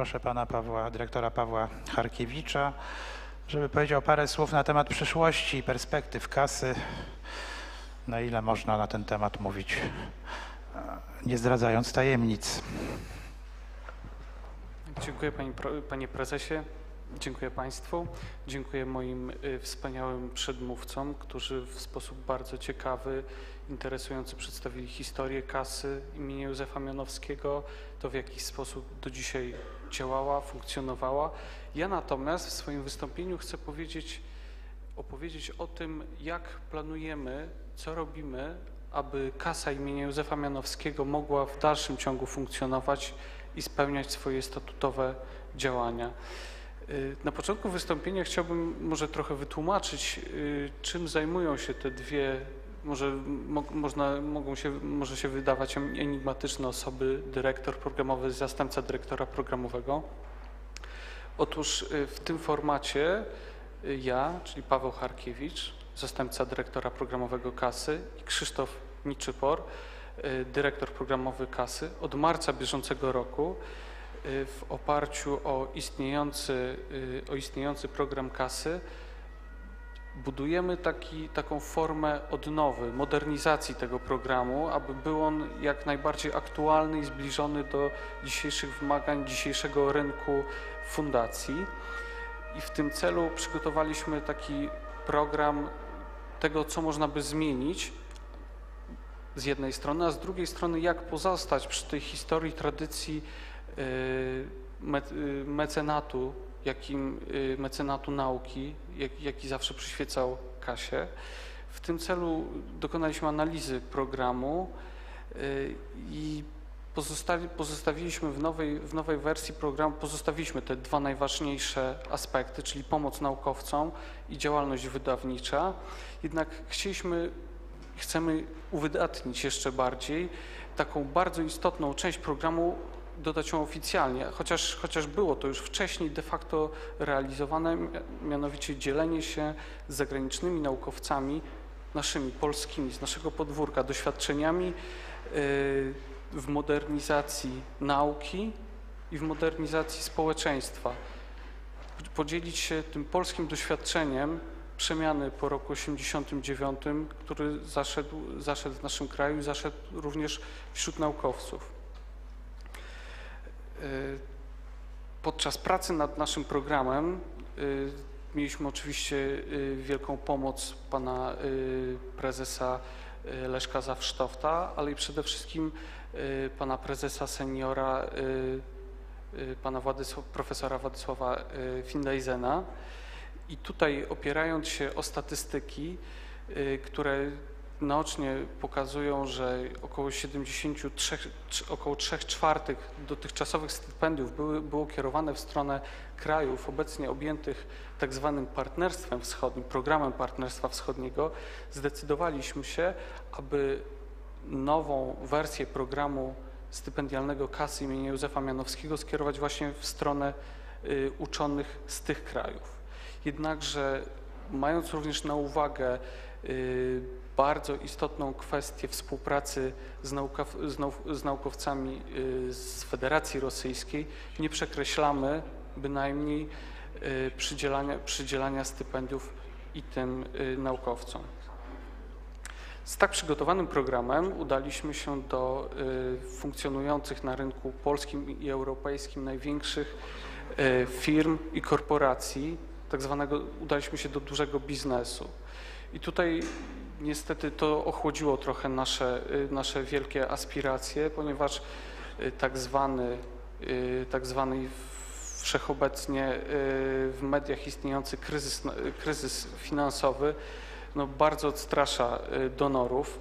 poproszę pana Pawła, dyrektora Pawła Charkiewicza, żeby powiedział parę słów na temat przyszłości i perspektyw kasy. Na ile można na ten temat mówić, nie zdradzając tajemnic. Dziękuję panie, panie prezesie. Dziękuję Państwu. Dziękuję moim y, wspaniałym przedmówcom, którzy w sposób bardzo ciekawy, interesujący przedstawili historię kasy imienia Józefa Mianowskiego, to w jaki sposób do dzisiaj działała, funkcjonowała. Ja natomiast w swoim wystąpieniu chcę powiedzieć, opowiedzieć o tym, jak planujemy, co robimy, aby kasa imienia Józefa Mianowskiego mogła w dalszym ciągu funkcjonować i spełniać swoje statutowe działania. Y, na początku wystąpienia chciałbym może trochę wytłumaczyć, y, czym zajmują się te dwie, może, mo, można, mogą się, może się wydawać enigmatyczne osoby, dyrektor programowy, zastępca dyrektora programowego. Otóż y, w tym formacie ja, czyli Paweł Harkiewicz, zastępca dyrektora programowego kasy i Krzysztof Niczypor, dyrektor programowy kasy od marca bieżącego roku Y, w oparciu o istniejący, y, o istniejący program kasy budujemy taki, taką formę odnowy, modernizacji tego programu, aby był on jak najbardziej aktualny i zbliżony do dzisiejszych wymagań, dzisiejszego rynku fundacji. I w tym celu przygotowaliśmy taki program tego, co można by zmienić z jednej strony, a z drugiej strony, jak pozostać przy tej historii, tradycji Y, y, mecenatu, jakim y, mecenatu nauki, jaki zawsze przyświecał Kasie. W tym celu dokonaliśmy analizy programu i pozostawi, pozostawiliśmy w nowej, w nowej wersji programu, pozostawiliśmy te dwa najważniejsze aspekty, czyli pomoc naukowcom i działalność wydawnicza. Jednak chcieliśmy, chcemy uwydatnić jeszcze bardziej taką bardzo istotną część programu dodać ją oficjalnie, chociaż, chociaż było to już wcześniej de facto realizowane, mianowicie dzielenie się z zagranicznymi naukowcami, naszymi polskimi, z naszego podwórka, doświadczeniami y, w modernizacji nauki i w modernizacji społeczeństwa. Podzielić się tym polskim doświadczeniem przemiany po roku 89, który zaszedł, zaszedł w naszym kraju, zaszedł również wśród naukowców. Y, podczas pracy nad naszym programem y, mieliśmy oczywiście y, wielką pomoc pana prezesa Leszka Zawsztofta, ale i przede wszystkim pana prezesa seniora, pana Władysław, profesora Władysława Findeisena. I tutaj opierając się o statystyki, które naocznie pokazują, że około 73, około 3 czwartych dotychczasowych stypendiów były, było kierowane w stronę krajów obecnie objętych tak zwanym partnerstwem wschodnim, programem partnerstwa wschodniego, zdecydowaliśmy się, aby nową wersję programu stypendialnego kasy imienia Józefa Mianowskiego skierować właśnie w stronę y, uczonych z tych krajów. Jednakże mając również na uwagę y, bardzo istotną kwestię współpracy z, naukow, z, nau, z naukowcami y, z Federacji Rosyjskiej nie przekreślamy bynajmniej y, przydzielania, przydzielania stypendiów i tym y, naukowcom. Z tak przygotowanym programem udaliśmy się do funkcjonujących na rynku polskim i europejskim największych firm i korporacji, tak zwanego, udaliśmy się do dużego biznesu. I tutaj niestety to ochłodziło trochę nasze, y, nasze wielkie aspiracje, ponieważ y, tak zwany, y, tak zwany wszechobecnie w mediach istniejący kryzys, kryzys finansowy no, bardzo odstrasza donorów.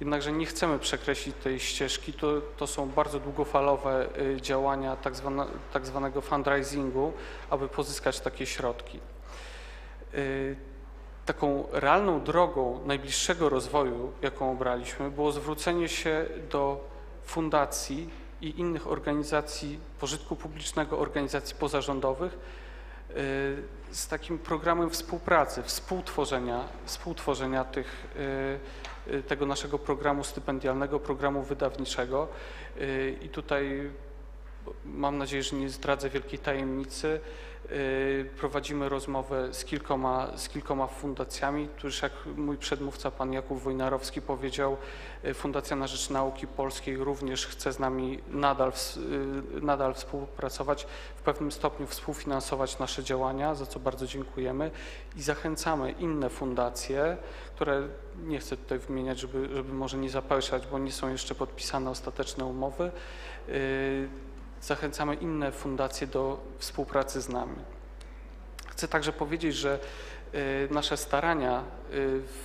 Jednakże nie chcemy przekreślić tej ścieżki. To, to są bardzo długofalowe działania tak, tak zwanego fundraisingu, aby pozyskać takie środki taką realną drogą najbliższego rozwoju, jaką obraliśmy, było zwrócenie się do fundacji i innych organizacji pożytku publicznego, organizacji pozarządowych y, z takim programem współpracy, współtworzenia, współtworzenia tych, y, y, tego naszego programu stypendialnego, programu wydawniczego. I tutaj Mam nadzieję, że nie zdradzę wielkiej tajemnicy. Y, Prowadzimy rozmowę z kilkoma, z kilkoma fundacjami, którzy jak mój przedmówca, pan Jakub Wojnarowski powiedział, y, Fundacja na Rzecz Nauki Polskiej również chce z nami nadal, y, nadal współpracować, w pewnym stopniu współfinansować nasze działania, za co bardzo dziękujemy i zachęcamy inne fundacje, które nie chcę tutaj wymieniać, żeby, żeby może nie zapeszać, bo nie są jeszcze podpisane ostateczne umowy. Zachęcamy inne fundacje do współpracy z nami. Chcę także powiedzieć, że y, nasze starania y,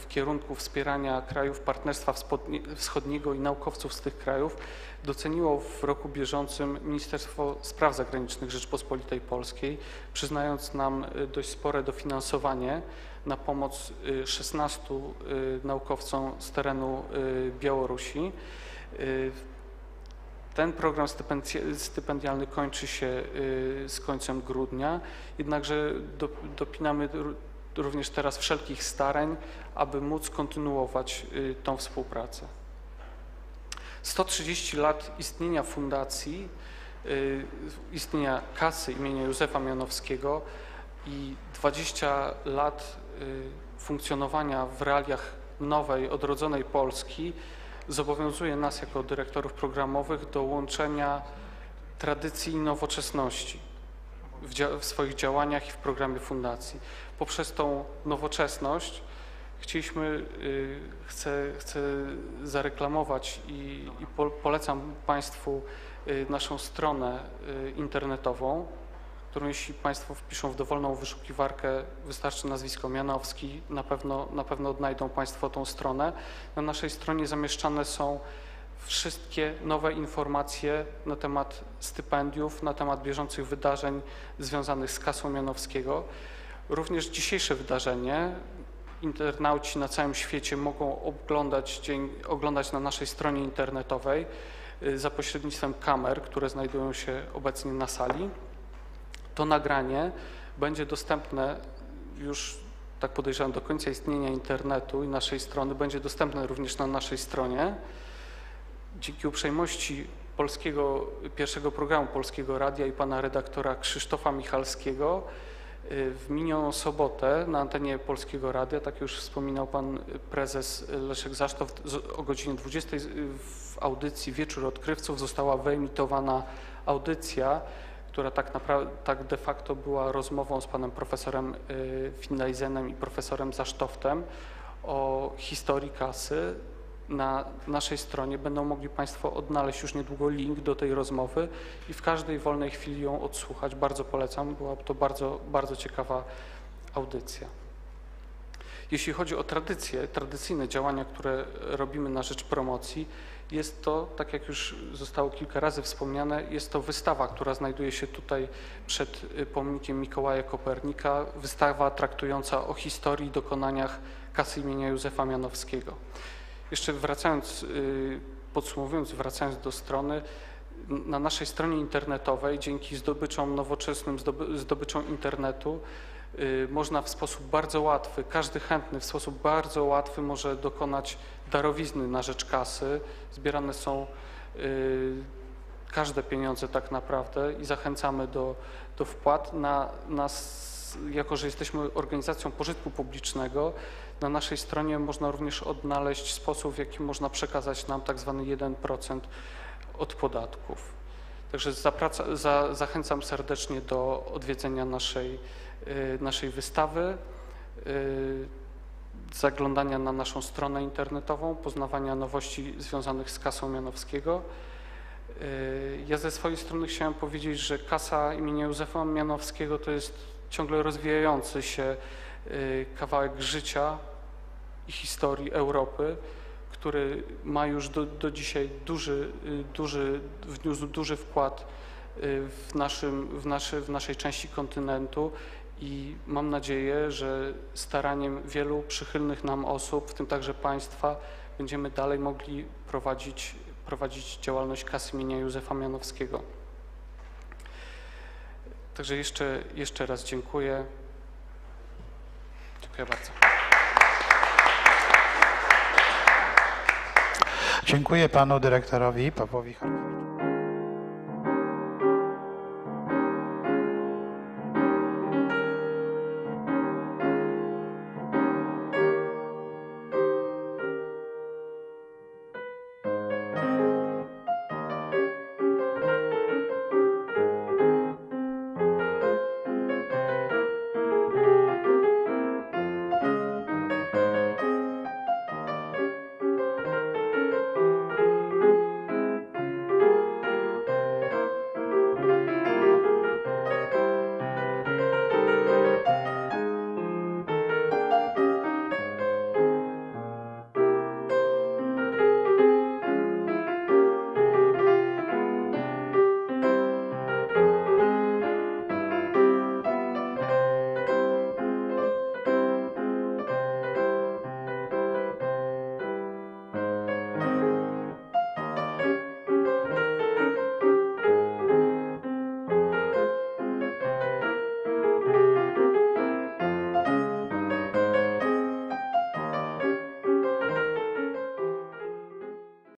w kierunku wspierania krajów Partnerstwa Wschodnie- Wschodniego i naukowców z tych krajów doceniło w roku bieżącym Ministerstwo Spraw Zagranicznych Rzeczpospolitej Polskiej, przyznając nam y, dość spore dofinansowanie na pomoc y, 16 y, naukowcom z terenu Białorusi. Ten program stypendia- stypendialny kończy się y, z końcem grudnia, jednakże do, dopinamy również teraz wszelkich starań, aby móc kontynuować y, tą współpracę. 130 lat istnienia fundacji, y, istnienia kasy imienia Józefa Mianowskiego i 20 lat funkcjonowania w realiach nowej, odrodzonej Polski zobowiązuje nas jako dyrektorów programowych do łączenia tradycji i nowoczesności w, w swoich działaniach i w programie fundacji. Poprzez tą nowoczesność chcieliśmy, y, chcę, chcę zareklamować i, i po, polecam Państwu y, naszą stronę y, internetową, którą jeśli Państwo wpiszą w dowolną wyszukiwarkę, wystarczy nazwisko Mianowski, na pewno, na pewno odnajdą Państwo tą stronę. Na naszej stronie zamieszczane są wszystkie nowe informacje na temat stypendiów, na temat bieżących wydarzeń związanych z kasą Mianowskiego. Również dzisiejsze wydarzenie internauci na całym świecie mogą oglądać, oglądać na naszej stronie internetowej y, za pośrednictwem kamer, które znajdują się obecnie na sali. To nagranie będzie dostępne już, tak podejrzewam, do końca istnienia internetu i naszej strony. Będzie dostępne również na naszej stronie. Dzięki uprzejmości polskiego, pierwszego programu Polskiego Radia i pana redaktora Krzysztofa Michalskiego y, w minioną sobotę na antenie Polskiego Radia, tak już wspominał pan prezes Leszek Zasztow, o godzinie 20 w audycji Wieczór Odkrywców została wyemitowana audycja, która tak naprawdę, tak de facto była rozmową z panem profesorem y, Finlaysenem i profesorem Zasztoftem o historii kasy. Na naszej stronie będą mogli Państwo odnaleźć już niedługo link do tej rozmowy i w każdej wolnej chwili ją odsłuchać. Bardzo polecam, była to bardzo, bardzo ciekawa audycja. Jeśli chodzi o tradycje, tradycyjne działania, które robimy na rzecz promocji, jest to, tak jak już zostało kilka razy wspomniane, jest to wystawa, która znajduje się tutaj przed y, pomnikiem Mikołaja Kopernika, wystawa traktująca o historii i dokonaniach kasy imienia Józefa Mianowskiego. Jeszcze wracając, y, podsumowując, wracając do strony, na naszej stronie internetowej dzięki zdobyczom nowoczesnym, zdoby- zdobyczom internetu można w sposób bardzo łatwy, każdy chętny w sposób bardzo łatwy może dokonać darowizny na rzecz kasy. Zbierane są y, każde pieniądze tak naprawdę i zachęcamy do, do wpłat. Na nas, jako że jesteśmy organizacją pożytku publicznego, na naszej stronie można również odnaleźć sposób, w jaki można przekazać nam tak zwany 1% od podatków. Także zapraca, za, zachęcam serdecznie do odwiedzenia naszej, y, naszej wystawy, y, zaglądania na naszą stronę internetową, poznawania nowości związanych z kasą Mianowskiego. Y, Ja ze swojej strony chciałem powiedzieć, że kasa imienia Józefa Mianowskiego to jest ciągle rozwijający się kawałek życia i historii Europy, który ma już do, do dzisiaj duży, y, duży, wniósł duży wkład y, w, naszym, w, naszy, w naszej części kontynentu i mam nadzieję, że staraniem wielu przychylnych nam osób, w tym także Państwa, będziemy dalej mogli prowadzić, prowadzić działalność kasy imienia Józefa Mianowskiego. Także jeszcze, jeszcze raz dziękuję. Dziękuję bardzo. Dziękuję panu dyrektorowi Pawłowi Harkiewiczowi.